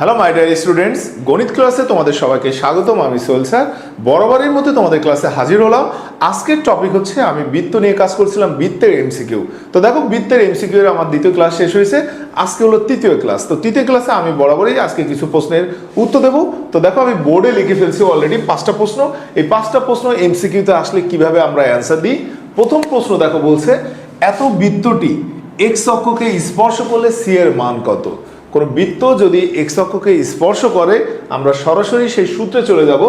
Hello my dear students গণিত ক্লাসে তোমাদের সবাইকে স্বাগতম। আমি সোহেল স্যার। বরাবরের মতো তোমাদের ক্লাসে হাজির হলাম। আজকের টপিক হচ্ছে, আমি বৃত্ত নিয়ে কাজ করছিলাম বৃত্তের এমসিকিউ তো দেখো, বৃত্তের এমসিকিউ আমার দ্বিতীয় ক্লাস শেষ হয়েছে। আজকে হলো তৃতীয় ক্লাস তো তৃতীয় ক্লাসে আমি বরাবরই আজকে কিছু প্রশ্নের উত্তর দেবো। তো দেখো, আমি বোর্ডে লিখে ফেলছি অলরেডি পাঁচটা প্রশ্ন। এই পাঁচটা প্রশ্ন এমসিকিউতে আসলে কীভাবে আমরা অ্যান্সার দিই? প্রথম প্রশ্ন দেখো বলছে এত বৃত্তটি এক্স অক্ষকে স্পর্শ করলে সি এর মান কত? কোনো বৃত্ত যদি এক্স অক্ষকে স্পর্শ করে, আমরা সরাসরি সেই সূত্রে চলে যাব।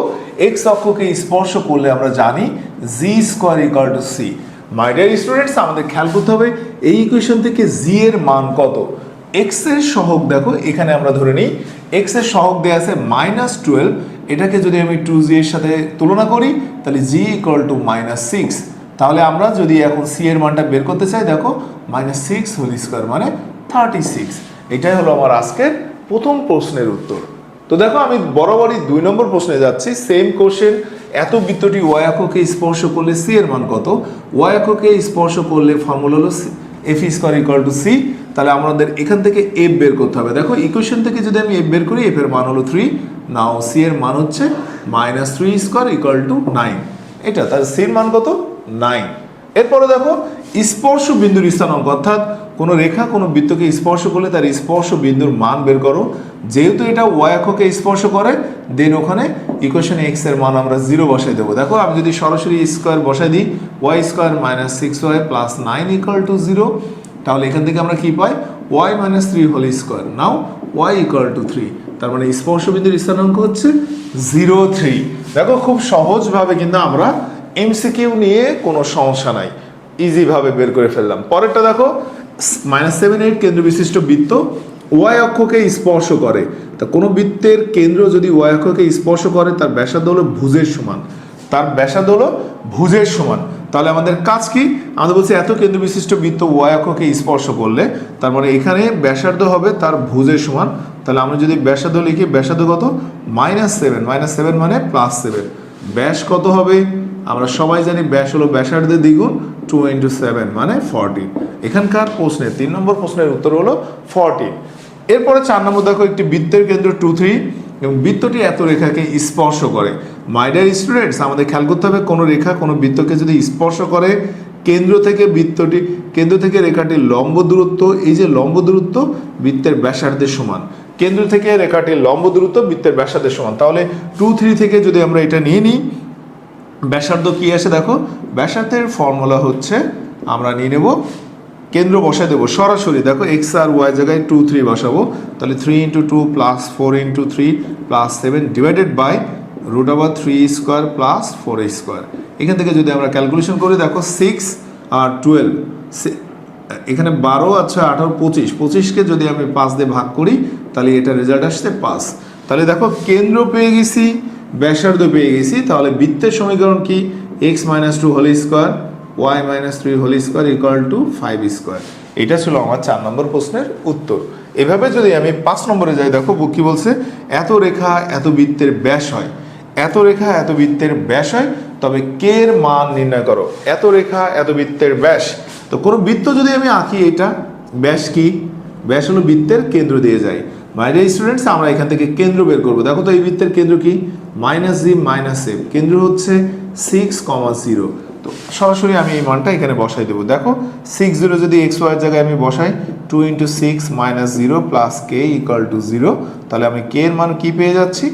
এক্স অক্ষকে স্পর্শ করলে আমরা জানি G square equal to C my dear students আমাদের খেয়াল করতে হবে, এই ইকুয়েশন থেকে জি এর মান কত? এক্সের সহগ দেখো, এখানে আমরা ধরে নিই এক্সের সহগ দেওয়া আছে মাইনাস টুয়েলভ এটাকে যদি আমি টু জি এর সাথে তুলনা করি, তাহলে G equal to minus six তাহলে আমরা যদি এখন সি এর মানটা বের করতে চাই, দেখো মাইনাস সিক্স হোল স্কোয়ার মানে থার্টি সিক্স এটাই হলো আমার আজকের প্রথম প্রশ্নের উত্তর। তো দেখো, আমি বরাবরই দুই নম্বর প্রশ্নে যাচ্ছি। সেম কোশ্চেন এত বৃত্তটি ওয়াই এককে স্পর্শ করলে সি এর মান কত? ওয়াই এককে স্পর্শ করলে ফর্মুলা হলো F square equal to C তাহলে আমাদের এখান থেকে এফ বের করতে হবে। দেখো ইকুয়েশন থেকে যদি আমি এফ বের করি এফ এর মান হলো থ্রি নাও সি এর মান হচ্ছে minus three square equal to nine এটা, তাহলে সি এর মান কত? নাইন এরপরে দেখো, স্পর্শ বিন্দুর স্থানাঙ্ক অর্থাৎ কোনো রেখা, কোনো বৃত্তকে স্পর্শ করলে তার স্পর্শ বিন্দুর মান বের করো। যেহেতু এটা ওয়াই অক্ষকে স্পর্শ করে দেন ওখানে ইকুয়েশন এক্সের মান আমরা জিরো বসাই দেবো। দেখো, আমি যদি সরাসরি স্কোয়ার বসাই দিই Y square minus six Y plus nine equal to zero তাহলে এখান থেকে আমরা কি পাই? Y minus three whole square now Y equal to three তার মানে স্পর্শ বিন্দুর স্থানাঙ্ক হচ্ছে জিরো থ্রি দেখো, খুব সহজভাবে কিন্তু আমরা এমসিকিউ নিয়ে কোনো সমস্যা নাই। ইজিভাবে বের করে ফেললাম। পরেরটা দেখো মাইনাস সেভেন এইট কেন্দ্র বিশিষ্ট বৃত্ত ওয়াই অক্ষকে স্পর্শ করে। তা কোনো বৃত্তের কেন্দ্র যদি ওয়াই অক্ষকে স্পর্শ করে, তার ব্যাসার্ধ হলো ভুজের সমান। তার ব্যাসার্ধ হলো ভুজের সমান। তাহলে আমাদের কাজ কি? আমাদের বলছি এত কেন্দ্র বিশিষ্ট বৃত্ত ওয়াই অক্ষকে স্পর্শ করলে, তার মানে এখানে ব্যাসার্ধ হবে তার ভুজের সমান। তাহলে আমরা যদি ব্যাসার্ধ লিখি, ব্যাসার্ধ কত? মাইনাস সেভেন মাইনাস সেভেন মানে প্লাস সেভেন ব্যাস কত হবে? আমরা সবাই জানি ব্যাস হলো ব্যাসার্ধের দ্বিগুণ টু ইন্টু সেভেন মানে ফর্টিন এখানকার প্রশ্নের, তিন নম্বর প্রশ্নের উত্তর হলো ফর্টিন এরপরে চার নম্বর দেখো একটি বৃত্তের কেন্দ্র টু থ্রি এবং বৃত্তটি এত রেখাকে স্পর্শ করে। মাইডার স্টুডেন্টস আমাদের খেয়াল করতে হবে কোনো রেখা, কোনো বৃত্তকে যদি স্পর্শ করে, কেন্দ্র থেকে বৃত্তটি, কেন্দ্র থেকে রেখাটির লম্ব দূরত্ব, এই যে লম্ব দূরত্ব, বৃত্তের ব্যাসার্ধের সমান। কেন্দ্র থেকে রেখাটির লম্ব দূরত্ব, বৃত্তের ব্যাসার্ধের সমান। তাহলে টু থ্রি থেকে যদি আমরা এটা নিয়ে নিই ব্যাসার্ধ কি আছে দেখো? ব্যাসার্ধের ফর্মুলা হচ্ছে, আমরা নিয়ে নেব, কেন্দ্র বসাই দেবো। সরাসরি দেখো এক্স আর ওয়াই জায়গায় টু থ্রি বসাবো। তাহলে three into two plus four into three plus seven divided by root আবার three square plus four square এখান থেকে যদি আমরা ক্যালকুলেশন করি, দেখো সিক্স আর টুয়েলভ এখানে বারো আচ্ছা আঠারো, পঁচিশ। পঁচিশকে যদি আমি পাঁচ দিয়ে ভাগ করি, তাহলে এটা রেজাল্ট আসছে পাঁচ। তাহলে দেখো, কেন্দ্র পেয়ে গেছি ব্যাসার্ধ পেয়ে গেছি, তাহলে বৃত্তের সমীকরণ কি? X minus two whole square Y minus three whole square equal to five square এটা ছিল আমার চার নম্বর প্রশ্নের উত্তর। এভাবে যদি আমি পাঁচ নম্বরে যাই, দেখো কি বলছে, এত রেখা, এত বৃত্তের ব্যাস হয়। এত রেখা, এত বৃত্তের ব্যাস হয়, তবে কে এর মান নির্ণয় করো। এত রেখা, এত বৃত্তের ব্যাস। তো কোনো বৃত্ত যদি আমি আঁকি এটা, ব্যাস কি? ব্যাস হলো বৃত্তের কেন্দ্র দিয়ে যায় মাইডিয়ার স্টুডেন্টস আমরা এখান থেকে কেন্দ্র বের করব। দেখো তো এই বৃত্তের কেন্দ্র কি? মাইনাস জি মাইনাস এফ কেন্দ্র হচ্ছে সিক্স কমা জিরো তো সরাসরি আমি এই মানটা এখানে বসাই দেবো। দেখো সিক্স জিরো যদি এক্স ওয়াইয়ের জায়গায় আমি বসাই two into six minus zero plus K equal to zero তাহলে আমি কে এর মান কি পেয়ে যাচ্ছি?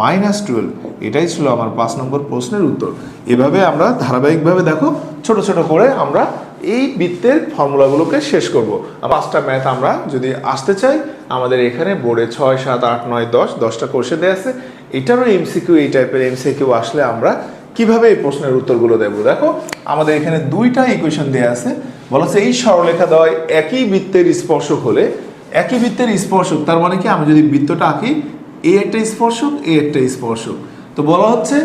মাইনাস টুয়েলভ এটাই ছিল আমার পাঁচ নম্বর প্রশ্নের উত্তর। এভাবে আমরা ধারাবাহিকভাবে দেখো, ছোট ছোট করে আমরা এই বৃত্তের ফর্মুলাগুলোকে শেষ করব। পাঁচটা ম্যাথ আমরা যদি আসতে চাই, আমাদের এখানে বোর্ডে ছয়, সাত, আট, নয়, দশ, দশটা কোর্সে দেওয়া আছে। এটারও এমসিকিউ এই টাইপের এমসিকিউ আসলে আমরা কীভাবে এই প্রশ্নের উত্তরগুলো দেবো? দেখো, আমাদের এখানে দুইটা ইকুয়েশন দেওয়া আছে। বলা হচ্ছে এই সরলরেখা দেওয়ায় একই বৃত্তের স্পর্শক হলে, একই বৃত্তের স্পর্শক, তার মানে কি আমি যদি বৃত্তটা আঁকি, এ একটা স্পর্শক, এ একটা স্পর্শক। তো বলা হচ্ছে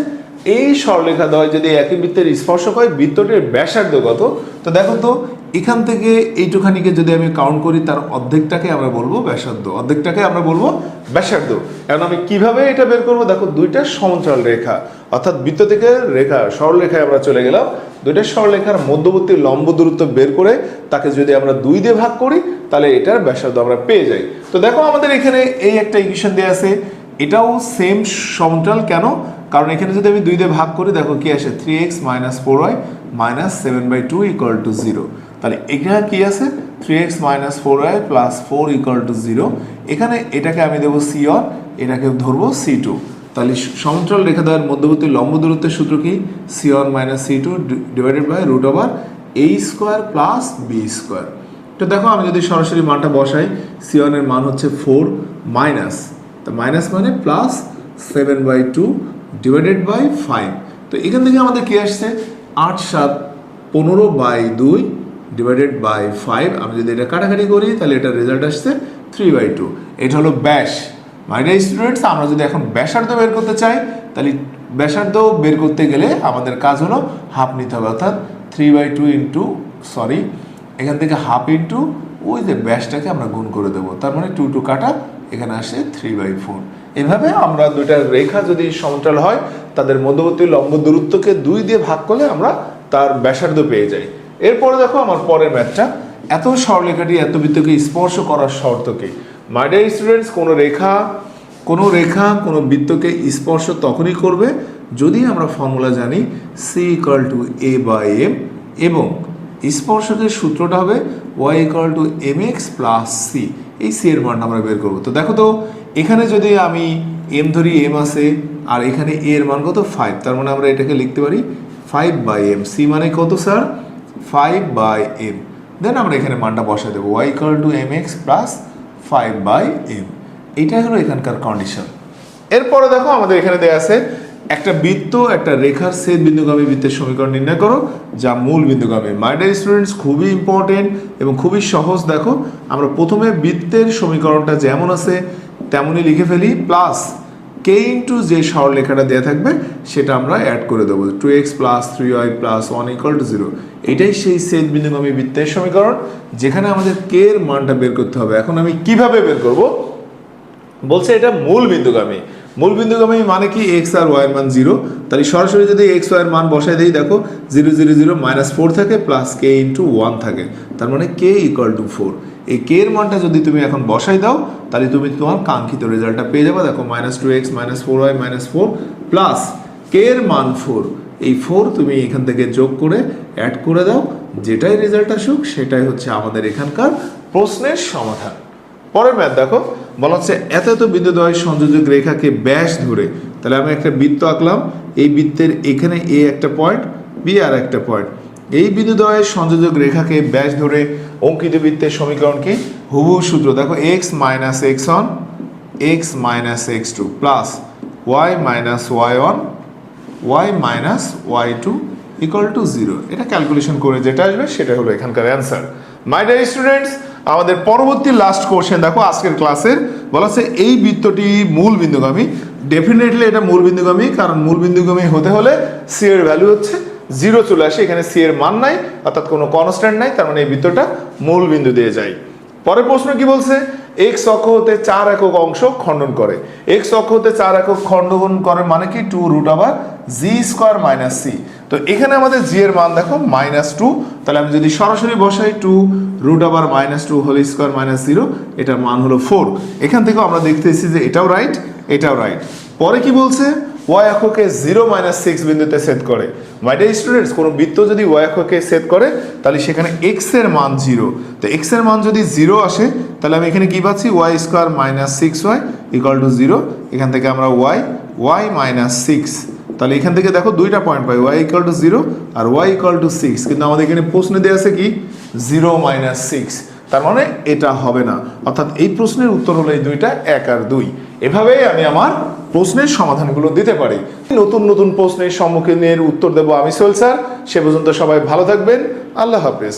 এই সরলরেখা দ্বয় যদি একই বৃত্তের স্পর্শক হয়, বৃত্তটির ব্যাসার্ধ কত তো দেখো তো, এখান থেকে এইটুখানিকে যদি আমি কাউন্ট করি, তার অর্ধেকটাকে আমরা বলব ব্যাসার্ধ। অর্ধেকটাকে আমরা বলব ব্যাসার্ধ। এখন আমি কীভাবে এটা বের করব? দেখো, দুইটা সমান্তরাল রেখা, অর্থাৎ বৃত্ত থেকে রেখা সরলরেখায় আমরা চলে গেলাম। দুইটা সরলরেখার মধ্যবর্তী লম্ব দূরত্ব বের করে তাকে যদি আমরা দুই দিয়ে ভাগ করি, তাহলে এটার ব্যাসার্ধ আমরা পেয়ে যাই। তো দেখো, আমাদের এখানে এই একটা ইকুয়েশন দেওয়া আছে। এটাও সেম সমান্তরাল কেন? কারণ এখানে যদি আমি দুই দিয়ে ভাগ করি, দেখো কি আসে? Three X minus four Y minus seven by two equal to zero তাহলে এখানে কি আছে? Three X minus four Y plus four equal to zero এখানে এটাকে আমি দেবো সি অন এটাকে ধরবো সি টু তাহলে সমান্তরাল রেখা দ্বয়ের মধ্যবর্তী লম্ব দূরত্বের সূত্র কি? C one minus C two divided by root over A square plus B square তো দেখো, আমি যদি সরাসরি মানটা বসাই সি ওয়ানের মান হচ্ছে ফোর মাইনাস তো মাইনাস মানে plus seven by two divided by five তো এখান থেকে আমাদের কি আসছে? আট, সাত, পনেরো বাই দুই ডিভাইডেড বাই ফাইভ আমি যদি এটা কাটাকাটি করি, তাহলে এটার রেজাল্ট আসছে থ্রি বাই টু এটা হলো ব্যাস মাই স্টুডেন্টস আমরা যদি এখন ব্যাসার্ধ বের করতে চাই, তাহলে ব্যাসার্ধ বের করতে গেলে আমাদের কাজ হলো হাফ নিতে হবে। অর্থাৎ three by two into sorry এখান থেকে হাফ ইন্টু ওই যে ব্যাসটাকে আমরা গুণ করে দেবো। তার মানে টু টু কাটা, এখানে আসে থ্রি বাই ফোর এভাবে আমরা দুইটা রেখা যদি সমতল হয়, তাদের মধ্যবর্তী লম্ব দূরত্বকে দুই দিয়ে ভাগ করলে আমরা তার ব্যাসার্ধ পেয়ে যাই। এরপরে দেখো আমার পরের ম্যাথটা। এত সরলরেখাটি, এত বৃত্তকে স্পর্শ করার শর্ত কি? মাই ডিয়ার স্টুডেন্টস কোনো রেখা কোনো রেখা, কোনো বৃত্তকে স্পর্শ তখনই করবে যদি আমরা ফর্মুলা জানি C equal to A by M এবং স্পর্শকের সূত্রটা হবে Y equal to M X plus C এই সি এর মানটা আমরা বের করব। তো দেখো তো, এখানে যদি আমি এম ধরি এম আছে, আর এখানে এ এর মান কত? ফাইভ তার মানে আমরা এটাকে লিখতে পারি ফাইভ বাই এম সি মানে কত sir five by M then আমরা এখানে মানটা বসা দেবো। Y equal to M X plus five by M এইটাই হলো এখানকার কন্ডিশন এরপরে দেখো আমাদের এখানে দেওয়া আছে একটা বৃত্ত, একটা রেখার ছেদ বিন্দুগামী বৃত্তের সমীকরণ নির্ণয় করো, যা মূল বিন্দুগামী। মাইডার স্টুডেন্টস খুবই ইম্পর্টেন্ট এবং খুবই সহজ। দেখো, আমরা প্রথমে বৃত্তের সমীকরণটা যেমন আছে, তেমনই লিখে ফেলি প্লাস কে ইন্টু যে সরলরেখাটা দেওয়া থাকবে, সেটা আমরা অ্যাড করে দেবো। Two X plus three Y plus one equal to zero এটাই সেই সেদ বিন্দুগামী বৃত্তের সমীকরণ, যেখানে আমাদের কে এর মানটা বের করতে হবে। এখন আমি কীভাবে বের করব? বলছে এটা মূল বিন্দুগামী। মূল বিন্দুগামী মানে কি? এক্স আর ওয়াই এর মান জিরো তাহলে সরাসরি যদি এক্স ওয়াই এর মান বসাই দিই, দেখো zero zero zero minus four থাকে প্লাস কে ইন্টু ওয়ান থাকে। তার মানে কে ইকুয়াল টু ফোর এই কে এর মানটা যদি তুমি এখন বসাই দাও, তাহলে তুমি তোমার কাঙ্ক্ষিত রেজাল্টটা পেয়ে যাবে। দেখো minus two X minus four Y minus four plus K এর মান ফোর এই ফোর তুমি এখান থেকে যোগ করে অ্যাড করে দাও। যেটাই রেজাল্ট আসুক, সেটাই হচ্ছে আমাদের এখানকার প্রশ্নের সমাধান। পরের ম্যাথ দেখো। বলা হচ্ছে এত এত বিন্দুদ্বয় সংযোজক রেখাকে ব্যাস ধরে। তাহলে আমি একটা বৃত্ত আঁকলাম। এই বৃত্তের এখানে এ একটা পয়েন্ট বি আর একটা পয়েন্ট এই বিন্দুদ্বয়ের সংযোজক রেখাকে ব্যাস ধরে অঙ্কিত বৃত্তের সমীকরণ কি? হুবহু সূত্র। দেখো X minus X on X minus X two plus Y minus Y on Y minus Y two equal to zero এটা ক্যালকুলেশন করে যেটা আসবে, সেটা হলো এখানকার অ্যান্সার মাই ডিয়ার স্টুডেন্টস আমাদের পরবর্তী লাস্ট কোশ্চেন দেখো আজকের ক্লাসের বলা হচ্ছে এই বৃত্তটি মূল বিন্দুগামী। ডেফিনেটলি এটা মূল বিন্দুগামী, কারণ মূল বিন্দুগামী হতে হলে সি এর ভ্যালু হচ্ছে জিরো চলে আসে, এখানে সি এর মান নাই, অর্থাৎ কোনো কনস্ট্যান্ট নাই, তার মানে এই বৃত্তটা মূল বিন্দু দিয়ে যায়। পরের প্রশ্ন কি বলছে? এক্স অক্ষ হতে চার একক অংশ খণ্ডন করে। এক্স অক্ষ হতে চার একক খণ্ডন করে মানে কি? টু রুট আবার জি স্কোয়ার মাইনাস সি তো এখানে আমাদের জি এর মান দেখো মাইনাস টু তাহলে আমি যদি সরাসরি বসাই টু রুট আবার minus two whole square minus zero এটার মান হলো ফোর এখান থেকেও আমরা দেখতেছি যে এটাও রাইট এটাও রাইট পরে কি বলছে? ওয়াই অক্ষকে জিরো মাইনাস সিক্স বিন্দুতে সেট করে। মাই স্টুডেন্টস কোনো বৃত্ত যদি ওয়াই অক্ষকে সেট করে, তাহলে সেখানে এক্সের মান জিরো তো এক্সের মান যদি জিরো আসে, তাহলে আমি এখানে কি পাচ্ছি? Y square minus six Y equal to zero এখান থেকে আমরা ওয়াই ওয়াই মাইনাস সিক্স তাহলে এখান থেকে দেখো দুইটা পয়েন্ট পাই। ওয়াই ইকাল টু জিরো আর ওয়াই ইকাল টু সিক্স কিন্তু আমাদের এখানে প্রশ্নে দেওয়া আছে কি? জিরো মাইনাস সিক্স তার মানে এটা হবে না। অর্থাৎ এই প্রশ্নের উত্তর হলো এই দুইটা এক আর দুই। এভাবেই আমি আমার প্রশ্নের সমাধানগুলো দিতে পারি। নতুন নতুন প্রশ্নের সম্মুখীনের উত্তর দেবো আমি সোল স্যার। সে পর্যন্ত সবাই ভালো থাকবেন। আল্লাহ হাফেজ।